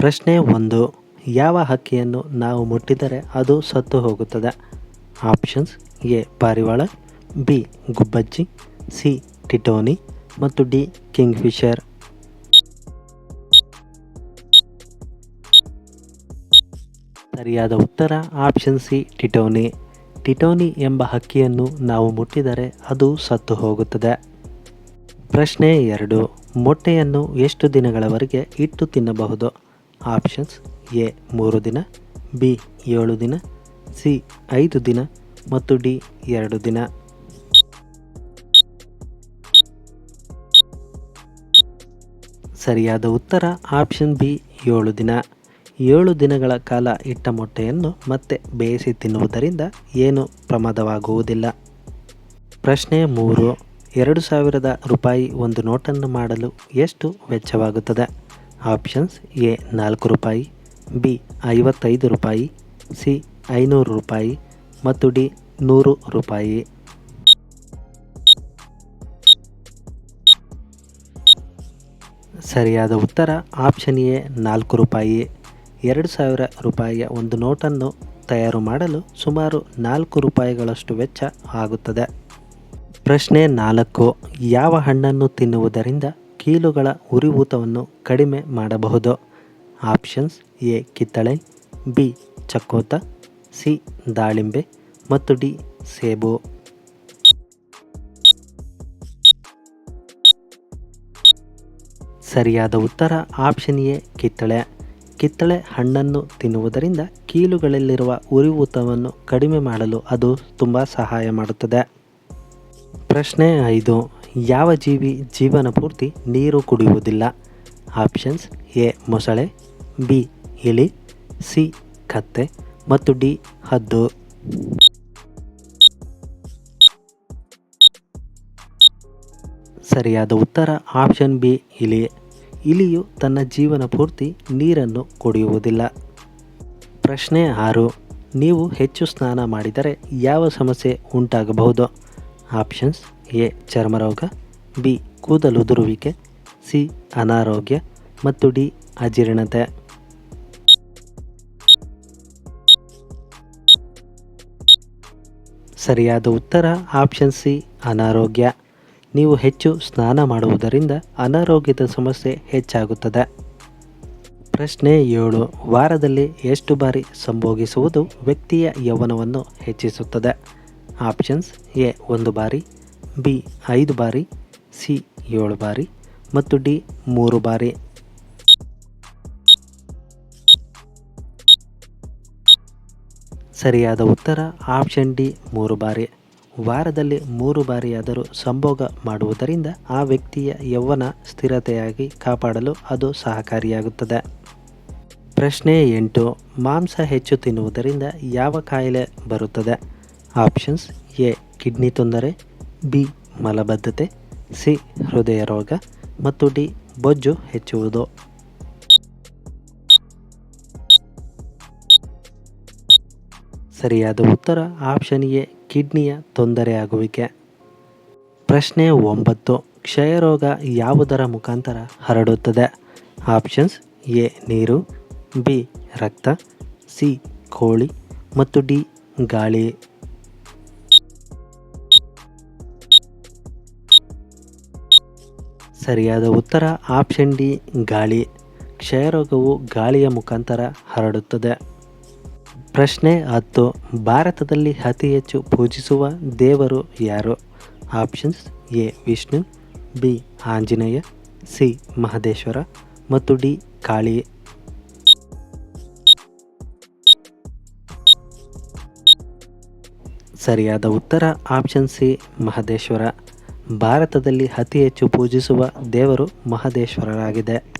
ಪ್ರಶ್ನೆ ಒಂದು, ಯಾವ ಹಕ್ಕಿಯನ್ನು ನಾವು ಮುಟ್ಟಿದರೆ ಅದು ಸತ್ತು ಹೋಗುತ್ತದೆ? ಆಪ್ಷನ್ಸ್ ಎ, ಪಾರಿವಾಳ, ಬಿ, ಗುಬ್ಬಚ್ಚಿ, ಸಿ, ಟಿಟೋನಿ ಮತ್ತು ಡಿ, ಕಿಂಗ್ಫಿಷರ್. ಸರಿಯಾದ ಉತ್ತರ, ಆಪ್ಷನ್ ಸಿ, ಟಿಟೋನಿ. ಟಿಟೋನಿ ಎಂಬ ಹಕ್ಕಿಯನ್ನು ನಾವು ಮುಟ್ಟಿದರೆ ಅದು ಸತ್ತು ಹೋಗುತ್ತದೆ. ಪ್ರಶ್ನೆ ಎರಡು, ಮೊಟ್ಟೆಯನ್ನು ಎಷ್ಟು ದಿನಗಳವರೆಗೆ ಇಟ್ಟು ತಿನ್ನಬಹುದು? ಆಪ್ಷನ್ಸ್ ಎ, ಮೂರು ದಿನ, ಬಿ, ಏಳು ದಿನ, ಸಿ, ಐದು ದಿನ ಮತ್ತು ಡಿ, ಎರಡು ದಿನ. ಸರಿಯಾದ ಉತ್ತರ ಆಪ್ಷನ್ ಬಿ, ಏಳು ದಿನ. ಏಳು ದಿನಗಳ ಕಾಲ ಇಟ್ಟ ಮೊಟ್ಟೆಯನ್ನು ಮತ್ತೆ ಬೇಯಿಸಿ ತಿನ್ನುವುದರಿಂದ ಏನು ಪ್ರಮಾದವಾಗುವುದಿಲ್ಲ. ಪ್ರಶ್ನೆ ಮೂರು, ಎರಡು ಸಾವಿರದ ರೂಪಾಯಿ ಒಂದು ನೋಟನ್ನು ಮಾಡಲು ಎಷ್ಟು ವೆಚ್ಚವಾಗುತ್ತದೆ? ಆಪ್ಷನ್ಸ್ ಎ ನಾಲ್ಕು ರೂಪಾಯಿ, ಬಿ ಐವತ್ತೈದು ರೂಪಾಯಿ, ಸಿ ಐನೂರು ರೂಪಾಯಿ ಮತ್ತು ಡಿ ನೂರು ರೂಪಾಯಿ. ಸರಿಯಾದ ಉತ್ತರ ಆಪ್ಷನ್ ಎ ನಾಲ್ಕು ರೂಪಾಯಿ. ಎರಡು ಸಾವಿರ ರೂಪಾಯಿಯ ಒಂದು ನೋಟನ್ನು ತಯಾರು ಮಾಡಲು ಸುಮಾರು ನಾಲ್ಕು ರೂಪಾಯಿಗಳಷ್ಟು ವೆಚ್ಚ ಆಗುತ್ತದೆ. ಪ್ರಶ್ನೆ ನಾಲ್ಕು, ಯಾವ ಹಣ್ಣನ್ನು ತಿನ್ನುವುದರಿಂದ ಕೀಲುಗಳ ಉರಿಯೂತವನ್ನು ಕಡಿಮೆ ಮಾಡಬಹುದು. ಆಪ್ಷನ್ಸ್ ಎ, ಕಿತ್ತಳೆ, ಬಿ ಚಕೋತ ಸಿ, ದಾಳಿಂಬೆ ಮತ್ತು ಡಿ, ಸೇಬು. ಸರಿಯಾದ ಉತ್ತರ ಆಪ್ಷನ್ ಎ, ಕಿತ್ತಳೆ. ಕಿತ್ತಳೆ ಹಣ್ಣನ್ನು ತಿನ್ನುವುದರಿಂದ ಕೀಲುಗಳಲ್ಲಿರುವ ಉರಿಯೂತವನ್ನು ಕಡಿಮೆ ಮಾಡಲು ಅದು ತುಂಬ ಸಹಾಯ ಮಾಡುತ್ತದೆ. ಪ್ರಶ್ನೆ ಐದು. ಯಾವ ಜೀವಿ ಜೀವನ ಪೂರ್ತಿ ನೀರು ಕುಡಿಯುವುದಿಲ್ಲ? ಆಪ್ಷನ್ಸ್ ಎ, ಮೊಸಳೆ, ಬಿ ಇಲಿ ಸಿ, ಕತ್ತೆ ಮತ್ತು ಡಿ, ಹದ್ದು. ಸರಿಯಾದ ಉತ್ತರ ಆಪ್ಷನ್ ಬಿ ಇಲಿ ಇಲಿಯು ತನ್ನ ಜೀವನ ಪೂರ್ತಿ ನೀರನ್ನು ಕುಡಿಯುವುದಿಲ್ಲ. ಪ್ರಶ್ನೆ ಆರು, ನೀವು ಹೆಚ್ಚು ಸ್ನಾನ ಮಾಡಿದರೆ ಯಾವ ಸಮಸ್ಯೆ ಉಂಟಾಗಬಹುದು? ಆಪ್ಷನ್ಸ್ ಎ, ಚರ್ಮರೋಗ, ಬಿ ಕೂದಲುದುರುವಿಕೆ ಸಿ, ಅನಾರೋಗ್ಯ ಮತ್ತು ಡಿ, ಅಜೀರ್ಣತೆ. ಸರಿಯಾದ ಉತ್ತರ ಆಪ್ಷನ್ ಸಿ, ಅನಾರೋಗ್ಯ. ನೀವು ಹೆಚ್ಚು ಸ್ನಾನ ಮಾಡುವುದರಿಂದ ಅನಾರೋಗ್ಯದ ಸಮಸ್ಯೆ ಹೆಚ್ಚಾಗುತ್ತದೆ. ಪ್ರಶ್ನೆ ಏಳು, ವಾರದಲ್ಲಿ ಎಷ್ಟು ಬಾರಿ ಸಂಭೋಗಿಸುವುದು ವ್ಯಕ್ತಿಯ ಯೌವನವನ್ನು ಹೆಚ್ಚಿಸುತ್ತದೆ? ಆಪ್ಷನ್ಸ್ ಎ ಒಂದು ಬಾರಿ, ಬಿ ಐದು ಬಾರಿ, ಸಿ ಏಳು ಬಾರಿ ಮತ್ತು ಡಿ ಮೂರು ಬಾರಿ. ಸರಿಯಾದ ಉತ್ತರ ಆಪ್ಷನ್ ಡಿ ಮೂರು ಬಾರಿ. ವಾರದಲ್ಲಿ ಮೂರು ಬಾರಿಯಾದರೂ ಸಂಭೋಗ ಮಾಡುವುದರಿಂದ ಆ ವ್ಯಕ್ತಿಯ ಯೌವನ ಸ್ಥಿರತೆಯಾಗಿ ಕಾಪಾಡಲು ಅದು ಸಹಕಾರಿಯಾಗುತ್ತದೆ. ಪ್ರಶ್ನೆ ಎಂಟು, ಮಾಂಸ ಹೆಚ್ಚು ತಿನ್ನುವುದರಿಂದ ಯಾವ ಕಾಯಿಲೆ ಬರುತ್ತದೆ? ಆಪ್ಷನ್ಸ್ ಎ, ಕಿಡ್ನಿ ತೊಂದರೆ, ಬಿ, ಮಲಬದ್ಧತೆ, ಸಿ, ಹೃದಯ ರೋಗ ಮತ್ತು ಡಿ, ಬೊಜ್ಜು ಹೆಚ್ಚುವುದು. ಸರಿಯಾದ ಉತ್ತರ ಆಪ್ಷನ್ ಎ, ಕಿಡ್ನಿಯ ತೊಂದರೆಯಾಗುವಿಕೆ ಪ್ರಶ್ನೆ ಒಂಬತ್ತು ಕ್ಷಯರೋಗ ಯಾವುದರ ಮುಖಾಂತರ ಹರಡುತ್ತದೆ? ಆಪ್ಷನ್ಸ್ ಎ, ನೀರು, ಬಿ, ರಕ್ತ, ಸಿ, ಕೋಳಿ ಮತ್ತು ಡಿ, ಗಾಳಿ. ಸರಿಯಾದ ಉತ್ತರ ಆಪ್ಷನ್ ಡಿ, ಗಾಳಿ. ಕ್ಷಯರೋಗವು ಗಾಳಿಯ ಮುಖಾಂತರ ಹರಡುತ್ತದೆ. ಪ್ರಶ್ನೆ ಹತ್ತು, ಭಾರತದಲ್ಲಿ ಅತಿ ಹೆಚ್ಚು ಪೂಜಿಸುವ ದೇವರು ಯಾರು? Options A, Vishnu, B, Anjaneya, C, Mahadeshwara ಮತ್ತು ಡಿ, ಕಾಳಿ. ಸರಿಯಾದ ಉತ್ತರ ಆಪ್ಷನ್ ಸಿ, ಮಹದೇಶ್ವರ. ಭಾರತದಲ್ಲಿ ಅತಿ ಹೆಚ್ಚು ಪೂಜಿಸುವ ದೇವರು ಮಹದೇಶ್ವರರಾಗಿದೆ.